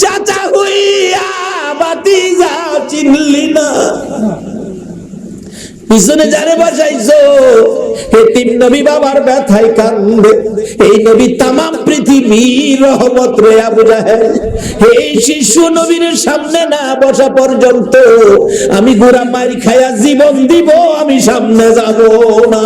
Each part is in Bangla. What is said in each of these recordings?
চাচা হইয়া বাতি যা চিনলি না। পিছনে যারে বসাইছো তিন নবী বাবার ব্যথায় কান্দে। এই নবী তামাম পৃথিবীর রহমত রে আবু জাহেল। এই শিশু নবীর সামনে না বসা পর্যন্ত আমি গোড়া মারি খায়া জীবন দিব, আমি সামনে যাব না।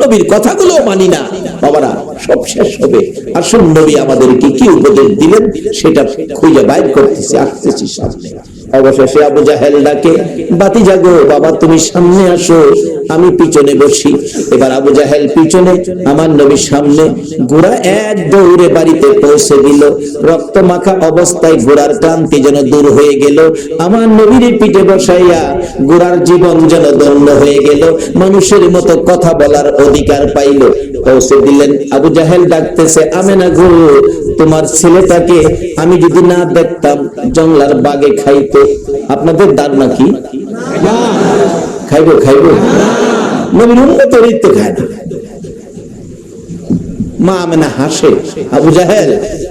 নবীর কথাগুলো মানি না। বাবারা, সব শেষ হবে। আসুন নবী আমাদেরকে কি উপদেশ দিলেন সেটা খুঁজে বাইর করতেছি, আসতেছি সামনে। অবশেষে আবু জাহেল ডাকে, বাতি জাগো বাবা, তুমি সামনে আসো। আমি পিছনে বসি। এবার আবু জাহেল পিছনে, আমার নবীর সামনে ঘোড়া এক দৌড়ে বাড়িতে পৌঁছে দিল। রক্ত মাখা অবস্থায় ঘোড়ার ক্লান্তি যেন দূর হয়ে গেল। আমার নবীর পিঠে বসাইয়া ঘোড়ার জীবন যেন দণ্ড হয়ে গেল। মানুষের মতো কথা বলার অধিকার পাইল। পৌঁছে দিলেন। আবু জাহেল ডাকতেছে, আমেনা গো, তোমার ছেলেটাকে আমি যদি না দেখতাম জংলার বাগে খাইতো, আপনাদের দান নাকি? খাইবো নবীর উন্নত ঋতু খায় না। মা হাসে, আবু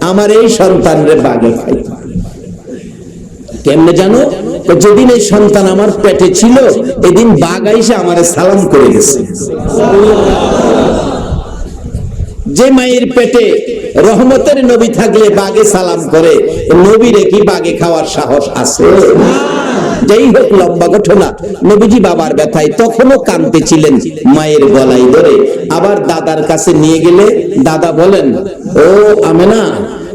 আমার এই সন্তান রে বাগে খাই। কেমনে জানো? যেদিন এই সন্তান আমার পেটে ছিল, এদিন বাঘ আইসে আমারে সালাম করে গেছে। যে মায়ের পেটে রহমতের নবী থাকলে বাগে সালাম করে। নবীরে কি বাগে খাওয়ার সাহস আছে? যাই হোক, লম্বা ঘটনা। নবীজি বাবার ব্যথায় তখনও কাঁদতে ছিলেন মায়ের গলায় ধরে। আবার দাদার কাছে নিয়ে গেলে দাদা বলেন, ও আমেনা,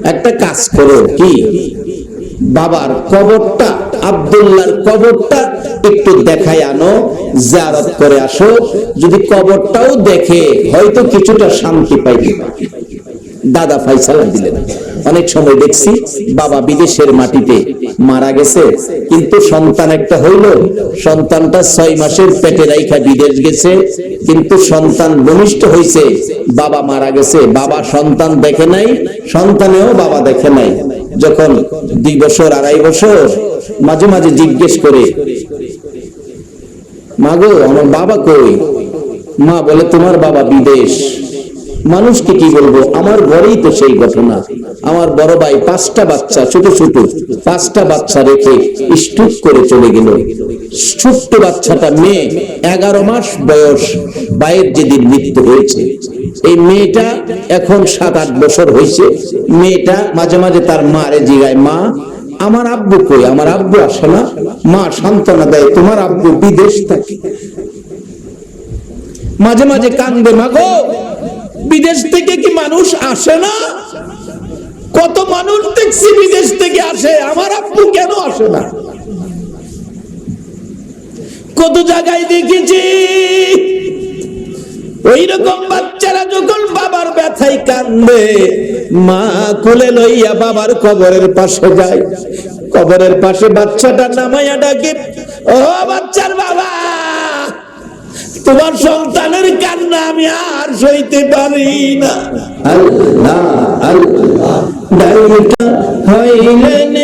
একটা কাজ করো কি? বাবার কবরটা, আব্দুল্লাহর কবরটা একটু দেখায় আনো, জিয়ারত করে আসো। যদি কবরটাও দেখে, হয়তো কিছুটা শান্তি পাইবে দাদা ফাইসালা দিলেন। অনেক সময় দেখছি বাবা বিদেশের মাটিতে মারা গেছে, কিন্তু সন্তান একটা হইল, সন্তানটা ছয় মাসের পেটে রাইখা বিদেশ গেছে, কিন্তু সন্তান ভূমিষ্ঠ হয়েছে বাবা মারা গেছে, বাবা সন্তান দেখে নাই, সন্তানেও বাবা দেখে নাই। যখন দুই বছর, আড়াই বছর মাঝে মাঝে জিজ্ঞেস করে মাগো আমার বাবা কই? মা বলে তোমার বাবা বিদেশ। মানুষকে কি বলব? আমার ঘরেই তো সেই ঘটনা। আমার বড় ভাই পাঁচটা বাচ্চা, ছোট ছোট, পাঁচটা বাচ্চা রেখে স্টুপ করে চলে গেল। ছোট্ট বাচ্চাটা মেয়ে, এগারো মাস বয়স, ভাইয়ের যেদিন মৃত্যু হয়েছে। এই মেয়েটা এখন সাত, আট বছর হয়েছে। মেয়েটা মাঝে মাঝে তার মা মারে জিগায়, মা, আমার আব্বু কই? আমার আব্বু আসে না। মা, সান্ত্বনা দেয়, তোমার আব্বু বিদেশ থাকে। মাঝে মাঝে কান্দে মাগো বিদেশ থেকে কি মানুষ আসে না? কত মানুষ দেখছি বিদেশ থেকে আসে, আমার আব্বু কেন আসে না? কত জায়গায় দেখেছি ওই রকম বাচ্চারা যখন বাবার ব্যথায় কান্দে মা কোলে লইয়া বাবার কবরের পাশে যায়। কবরের পাশে বাচ্চাটা নামাইয়া ডাকে, ও বাচ্চার বাবা তোমার সন্তানের কান্না আমি আর সইতে পারি না। আল্লাহ আল্লাহ দাইটা হইলেন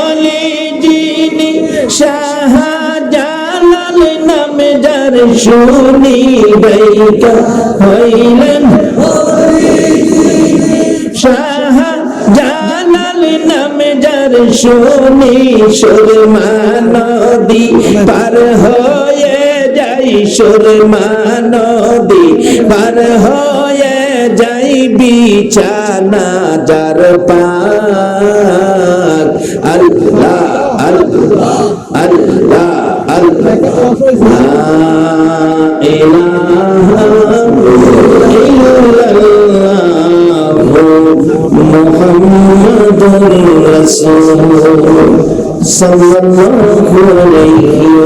আলী যিনি, শাহজালাল নামে যার শুনি দাইটা হইলেন শাহজালাল নামে যার শুনি সুরমা নদী পার হয়ে যাই সুরমা নদী পার হয়ে যাই বিছানা যার পাক আল্লাহ আল্লাহ আল্লাহ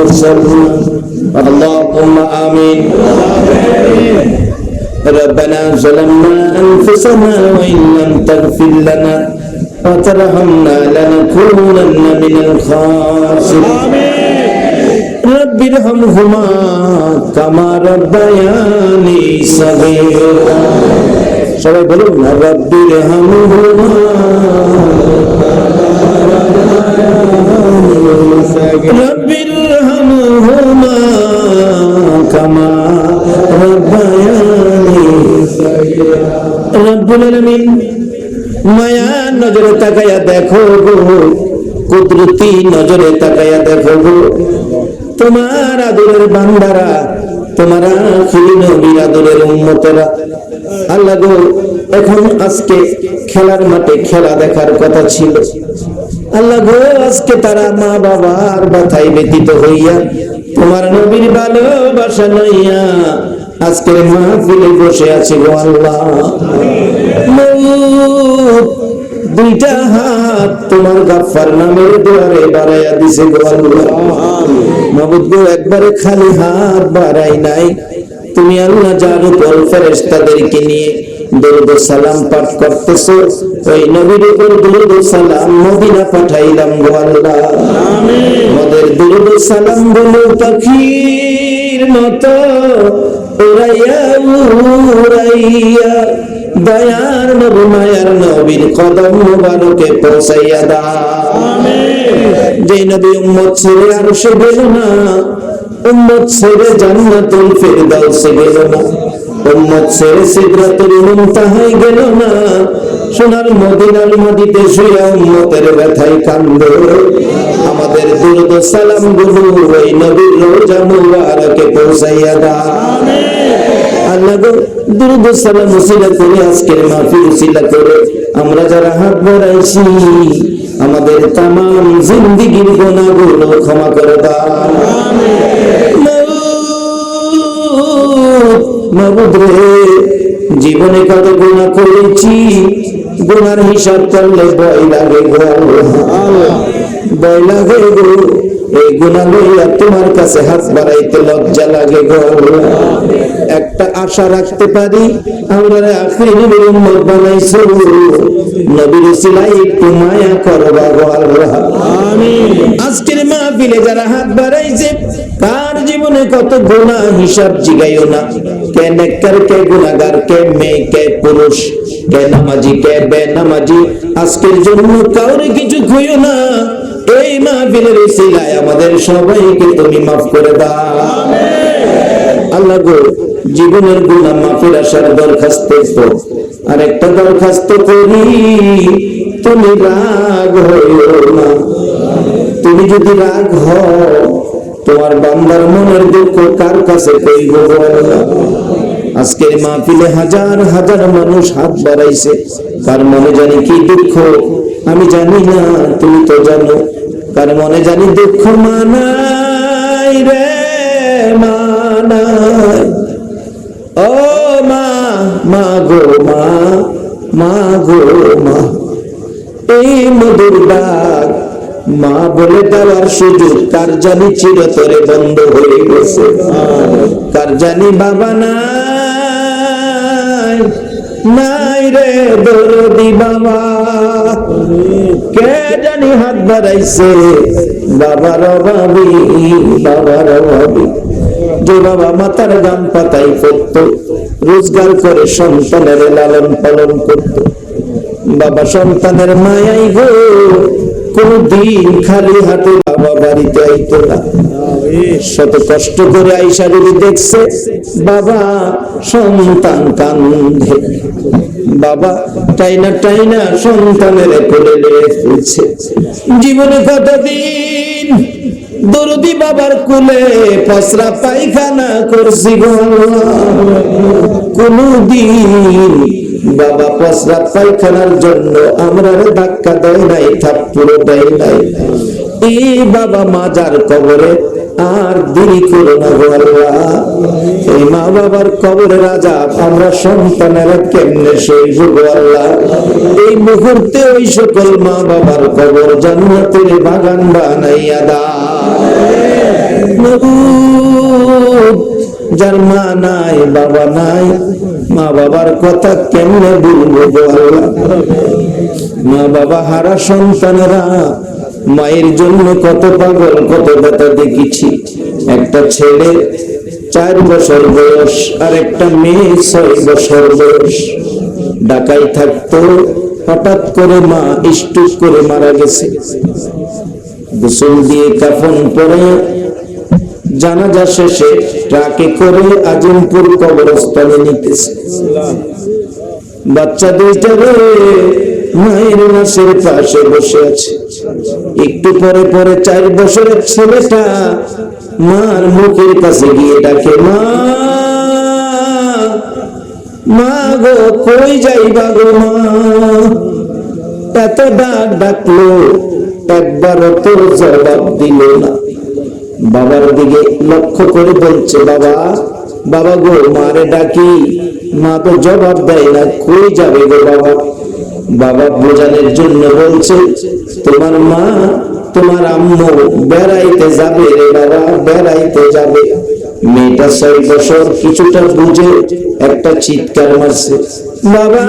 ওয়াসাল্লাম। اللهم آمين ربنا ظلمنا أنفسنا وإن لم تغفر لنا وترحمنا لنكونن من الخاسرين رب ارحمهما كما ربياني صغيرا সবাই বলুন না রব্বি রেহামুহুমা নজরে দেখো গো, কুদরতি নজরে দেখো গো। তোমার আদরের বান্দারা নবীর আদরের আল্লাহ গো, এখন আজকে খেলার মাঠে খেলা দেখার কথা ছিল। আল্লাহ গো, আজকে তারা মা বাবার বাথায় ব্যতীত হইয়া তোমার নবীর ভালোবাসা লইয়া আজকের মাহফিলে বসে আছে গো আল্লাহ। দুইটা হাত তোমার গাফার নামের দুয়ারে বাড়াইয়া দিছে গো আল্লাহ। মাবুদ গো, একবারে খালি হাত বাড়াই নাই। তুমি আল্লাহ যার উপর ফেরেশতাদেরকে নিয়ে দরুদ সালাম পাঠ করতেছো। ওই নবীর উপর দরুদ সালাম মদিনা পাঠাইলাম গো আল্লাহ। আমাদের দরুদ সালামগুলো পাখির মতো। উড়াইয়া উড়াইয়া দয়ার নবী মায়ার নবীর কদম মুবারকে পৌঁছাইয়া দাও যে নবী উম্মত ছেড়ে আর সে গেল না। উম্মত ছেড়ে জান্নাতুল ফিরদাউসে গেল না। আমাদের দুরুদ সালামগুলো ওই নবীর রোজা মুবারকে পৌঁছাইয়া আল্লাহ সালাম করে আজকের করে আমরা যারা হাত বাড়াইছি, আমাদের তাম জিন্দিগির গুণাগুলো ক্ষমা করে দাও। জীবনে কত গুণা করেছি? গুনার হিসাব করলে ভয় লাগে গো। ভয় লাগে গো। এই গুণা লইয়া তোমার কাছে হাত বাড়াইতে লজ্জা লাগে গো। একটা আশা রাখতে পারি, আমরা আখরি উম্মত বানাইছো। নবীর উসিলায় একটু মায়া করবা গো আল্লাহ। আজকের মাহফিলে যারা হাত বাড়াইছে কার জীবনে কত গুনাহ হিসাব জিগাইও না। কে নেককার, কে গুনাহগার, কে মেয়ে, কে পুরুষ, কে নামাজি, কে বে বেনামাজি, আজকের জন্য কাউরে কিছু খুইও না। এই মাহফিলের উসিলায় আমাদের সবাইকে তুমি মাফ করে দাও। আল্লাহ গো, জীবনের গুণা মাফের আসার দরখাস্ত আর একটা দরখাস্ত করি, তুমি রাগ হইও না। তুমি যদি রাগ হও তোমার বান্দার মনের দুঃখ কার কাছে কইব আজকের মাহফিলে হাজার হাজার মানুষ হাত বাড়াইছে। কার মনে জানি কি দুঃখ? আমি জানি না, তুমি তো জানো। কার মনে জানি দুঃখ মানাই রে, মানাই। ও মা মা গো মা মা গো মা। এই মধুর ডাক মা বলে দেওয়ার সুযোগ, কার জানি চিরতরে বন্ধ হয়ে গেছে। কার জানি বাবা নাই নাই রে দরদি বাবা। কে জানি হাত বাড়াইছে, বাবার অভাবী বাবার অভাবী। যে বাবা মাতার গান পাতাই করত রোজগার করে সন্তানের লালন পালন করত। বাবা সন্তানের মায়াই গো কোনদিন খালি হাতে বাবা বাড়িতে আইতো না। শত কষ্ট করে আইসা যদি দেখছে, বাবা সন্তান কান্দে বাবা টাইনা টাইনা সন্তানের কোলে নিয়ে ফিরছে জীবনে কতদিন দরদি বাবার কুলে পসরা পায়খানা করছি গো। কোনদিন বাবা পসরা পায়খানার জন্য আমরা ধাক্কা দেয় নাই থাপ্পুরো দেয় নাই। এই বাবা মাজার কবরে আর দেরি করো না গো আল্লাহ। এই মা বাবার কবরে রাজা, আমরা সন্তানেরা কেমনে সইব গো আল্লাহ? এই মুহূর্তে ওই সকল মা বাবার কবর জান্নাতের বাগান বানাইয়া দা যার মা নাই বাবা নাই মা বাবার কথা কেমনে বলব মা বাবা হারা সন্তানেরা, মায়ের জন্য কত পাগল, কত ব্যথা দেখেছি। একটা ছেলে চার বছর বয়স, আর একটা মেয়ে ছয় বছর বয়স। ঢাকায় থাকতো, হঠাৎ করে মা স্টুক করে মারা গেছে। গোসল দিয়ে কাফন পরে জানাজা শেষে ট্রাকে করে আজিমপুর কবরস্থানে নিতেছে। বাচ্চা দুইটা মায়ের মাসের পাশে বসে আছে। একটু পরে পরে চার বছরের ছেলেটা মার মুখের কাছে গিয়ে ডাকে, মা মা গো, কই যাইবা গো মা? এত ডাক ডাকলো, একবারও তোর জবাব দিল না। বাবার দিকে লক্ষ্য করে বলছে, বাবা বাবা গো, মারে ডাকি। মা তো জবাব দেয় না, কই যাবে গো বাবা? বাবা বোঝানোর জন্য বলছে, তোমার মা তোমার আম্মু বেড়াইতে যাবে রে বাবা, বেড়াইতে যাবে। মেয়েটা ছয় বছর কিছুটা বুঝে একটা চিৎকার মারছে, বাবা,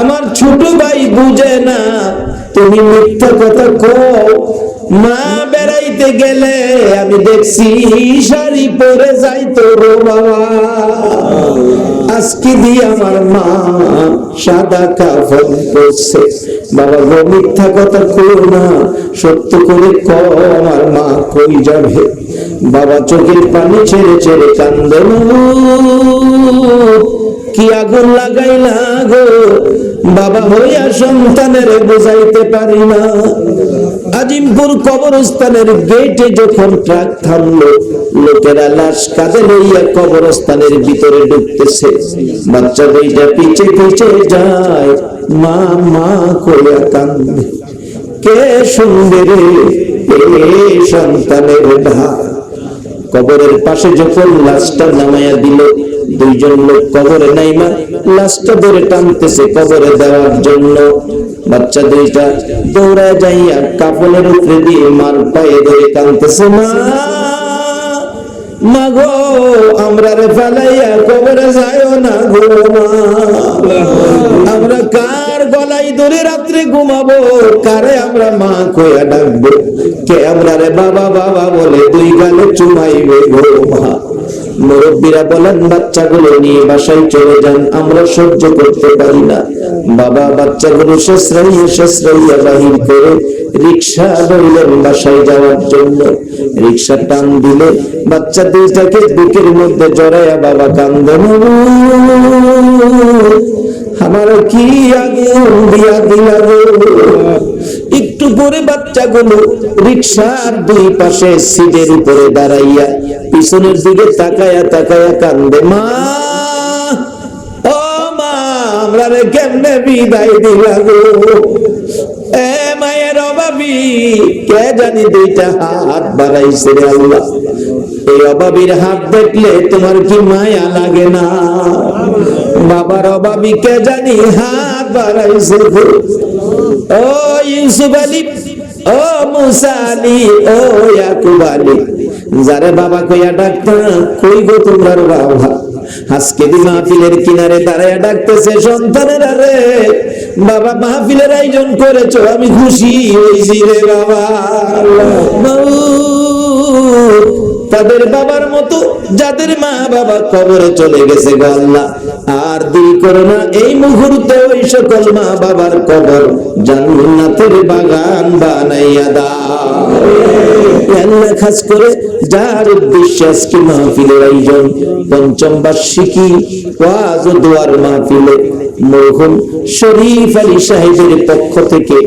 আমার ছোট ভাই বুঝে না, তুমি মিথ্যা কথা কও। মা বেড়াইতে গেলে আমি দেখছি শাড়ি পরে যাই তো রো বাবা। আজকে দিয়ে আমার মা সাদা কাফন করছে বাবা, গো, মিথ্যা কথা কই না, সত্য করে ক আমার মা কই যাবে। বাবা, চোখের পানি ছেড়ে ছেড়ে কান্দে কি আগুন লাগাইলা গো? বাবা, হইয়া সন্তানের বুঝাইতে পারি না। আজিমপুর কবরস্থানের গেটে যখন ট্রাক থামলো, লোকেরা লাশ কাজে লইয়া কবরস্থানের ভিতরে ঢুকতেছে। বাচ্চা দুইটা পিছে পিছে যায়, মা মা কইয়া কান্দে কে শুনবে রে? সন্তানের ঢাক কবরের পাশে যখন লাশটা নামাইয়া দিল দুইজন লোক কবরে নাইমা লাশটা ধরে টানতেছে কবরে দেওয়ার জন্য। বাচ্চা দুইটা দৌড়ায় যাইয়া কাপড়ের উপরে দিয়ে মার পায়ে ধরে কানতেছে মা মা গো, আমরা রে ফেলাইয়া কবরে যাইও না গো, মা। আমরা কার গলাই ধরে রাত্রে ঘুমাবো? কারে আমরা মা কইয়া ডাকবো? কে আমরা রে বাবা বাবা বলে দুই গালে চুমাইবে গো, মা? মুরব্বীরা বলেন, বাচ্চাগুলো নিয়ে বাসায় চলে যান, আমরা সহ্য করতে পারি না। বাবা বাচ্চাগুলো বাহির করে রিক্সা ধরলেন বাসায় যাওয়ার জন্য। রিক্সা টান দিলে বাচ্চা দুইটাকে বুকের মধ্যে জড়াইয়া বাবা কান্দন আমার কি আগে দিয়া একটু পরে বাচ্চাগুলো রিক্সার দুই পাশে সিটের উপরে দাঁড়াইয়া পিছনের দিকে তাকায়া তাকায়া কান্দে, মা, ও মা, আমরা রে কেমনে বিদায় দিলা গো? এ মায়ের অভাবী, কে জানি দুইটা হাত বাড়াইছে রে আল্লাহ। এই অভাবীর হাত দেখলে তোমার কি মায়া লাগে না? বাবার অভাবী কে জানি হাত বাড়াইছে। ও ইউসুফ আলী, ও মুসা আলী, ও ইয়াকুব আলী যারে বাবা কইয়া ডাক্তার, কই গো তোমার বাবা? আজকে দি মাহফিলের কিনারে দাঁড়ায় ডাকতেছে, সন্তানের রে, বাবা মাহফিলের আয়োজন করেছ, আমি খুশি হয়েছি রে বাবা। তাদের বাবার মতো, যাদের মা বাবা কবরে চলে গেছে গো আল্লাহ। আর দিল করো না, এই মুহূর্তে ওই সকল মা বাবার কবর জান্নাতের বাগান বানাইয়া আল্লাহ খাস করে যার উদ্দেশ্যে আজকে মাহফিলের আয়োজন, পঞ্চম বার্ষিকী ওয়াজ ও দোয়ার মাহফিলে মরহুম শরীফ আলী সাহেবের পক্ষ থেকে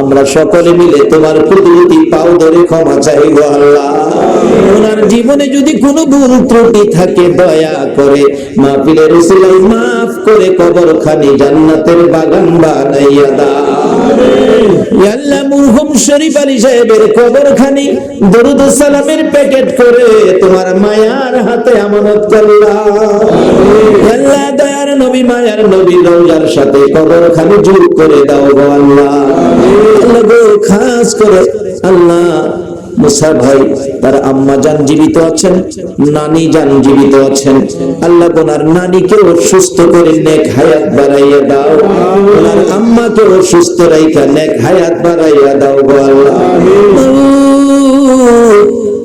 আমরা সকলে মিলে তোমার কুদরতি পাও ধরে ক্ষমা চাইব আল্লাহ। ওনার জীবনে যদি কোনো ভুল ত্রুটি থাকে, দয়া করে মাহফিলের উসিলাই মাফ করে কবর খানি জান্নাতের বাগান বানাইয়া দাও। আল্লাহ মুরহুম শরীফ আলী সাহেবের কবরখানি দরুদ সালামের প্যাকেট করে তোমার মায়ার হাতে আমানত করলাম। আল্লাহ দয়ার নবী মায়ার নবী রওজার সাথে কবরখানি করে দাও গো আল্লাহ। আল্লাহ গো খাস করে আল্লাহ মুসা ভাই, তার আম্মা জান জীবিত আছেন, নানি জান জীবিত আছেন। আল্লাহ ওনার নানিকেও সুস্থ করে নেক হায়াত বাড়াইয়া দাও। ওনার আম্মাকেও সুস্থ রাইখা নেক হায়াত বাড়াইয়া দাও গো আল্লাহ।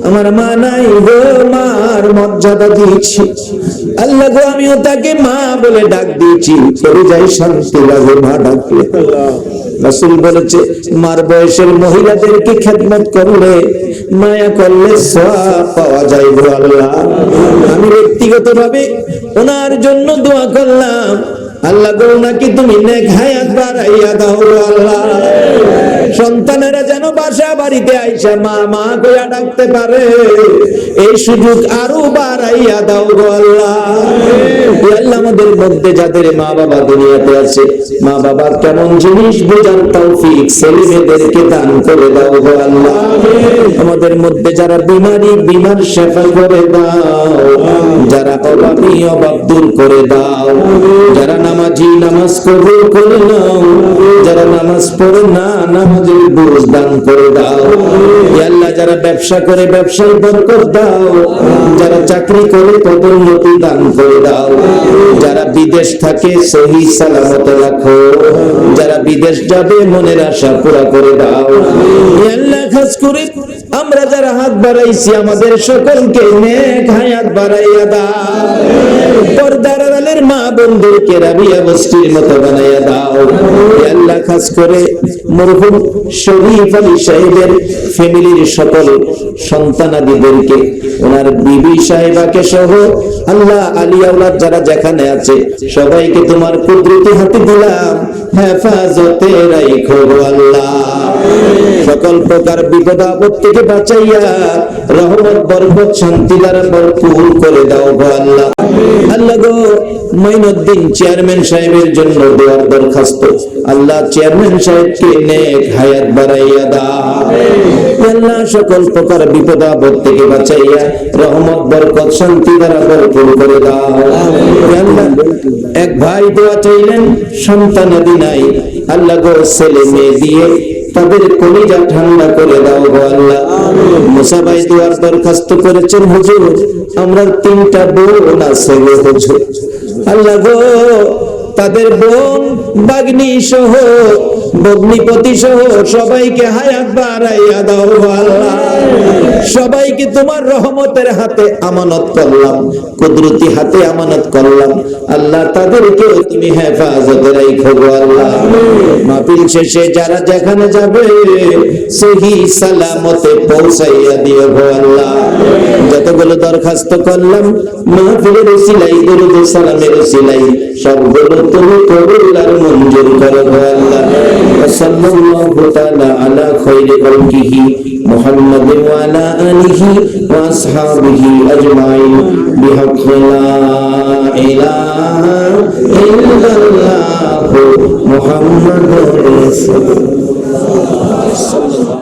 আমার মা নাই গো, মার মর্যাদা দিয়েছি। আল্লাহ গো, আমিও তাকে মা বলে ডাক দিয়েছি। করে যাই শান্তি লাগে, মা ডাকলে। রাসূল বলেছে, মার বয়সের মহিলাদেরকে খেদমত করলে, মায়া করলে সওয়াব পাওয়া যায় গো আল্লাহ। আমি ব্যক্তিগতভাবে ওনার জন্য দোয়া করলাম। আল্লাহ গো নাকি তুমি নেক হায়াত বাড়াইয়া দাও বাড়িতে আইসা মা মা কইয়া ডাকতে পারে, এই সুযোগ আরও বাড়াইয়া দাও গো আল্লাহ। আমাদের মধ্যে যাদের মা বাবা দুনিয়াতে আছে মা বাবার কেমন জিনিস বোঝার তৌফিক দান করে দাও আমাদের মধ্যে যারা বিমারি বিমার শেফা করে দাও, যারা অভাবী, অভাব দূর করে দাও। যারা নামাজি, নামাজ কবুল করে নাও। যারা নামাজ পড়ে না, নামাজের বুঝ দান করে দাও। যারা ব্যবসা করে, ব্যবসায় দাও। যারা চাকরি করে, পদোন্নতি দান করে দাও। যারা বিদেশ থাকে, সহি সালামত রাখো। যারা বিদেশ যাবে, মনের আশা পুরা করে দাও। খাস আমরা যারা হাত বাড়াইছি, আমাদের সকলকে নেক হায়াত বাড়াইয়া দাও। পর্দার আড়ালের মা বন্ধুকে রাবিয়া মতো বানাইয়া দাও। আল্লাহ, খাস করে মরহুম শরীফ আলী সাহেবের ফ্যামিলির সকল সন্তানাদিদেরকে, ওনার বিবি সাহেবাকে সহ আল্লাহ আলী যারা যেখানে আছে, সবাইকে তোমার কুদরতি হাতে দিলাম। হেফাজতে রাইখো আল্লাহ। সকল প্রকার বিপদ আপদ থেকে বাঁচাইয়া রহমত, বরকত, শান্তি দ্বারা ভরপুর করে দাও আল্লাহ। আল্লাহ গো চেয়ারম্যান সাহেবের জন্য দোয়ার দরখাস্ত। আল্লাহ চেয়ারম্যান সাহেবকে নেক হায়াত বাড়াইয়া আল্লাহ, সকল প্রকার বিপদ আপদ থেকে বাঁচাইয়া রহমত, বরকত, শান্তি দ্বারা ভরপুর করে দাও। এক ভাই দোয়া চাইলেন সন্তানাদি নাই। আল্লাহ গো, ছেলে মেয়ে দিয়ে তাদের কলিজা ঠান্ডা করে দাও গো আল্লাহ। মুসা ভাই দোয়ার দরখাস্ত করেছেন, হুজুর, আমরা তিনটা বোন আছে হুজুর। আল্লাহ গো তাদের বোন বাগ্নি সহ, ভগ্নিপতি সহ সবাইকে হায়াত বাড়াইয়া দাও আল্লাহ। সবাইকে তোমার রহমতের হাতে আমানত করলাম, কুদরতি হাতে আমানত করলাম। আল্লাহ তাদেরকে তুমি হেফাজতে রাখো আল্লাহ। মাহফিল শেষে যারা যেখানে যাবে সহি সালামতে পৌঁছাইয়া দিও আল্লাহ। যতগুলো দরখাস্ত করলাম, মাহফিলের উসিলাই দরুদ সালামের উসিলাই সবগুলো তুমি কবুল আর মঞ্জুর করো গো আল্লাহ সাল্লাল্লাহু তাআলা আলা খায়রি খালকিহি محمد وعلى آله وأصحابه أجمعين بحق لا إله إلا الله محمد رسول الله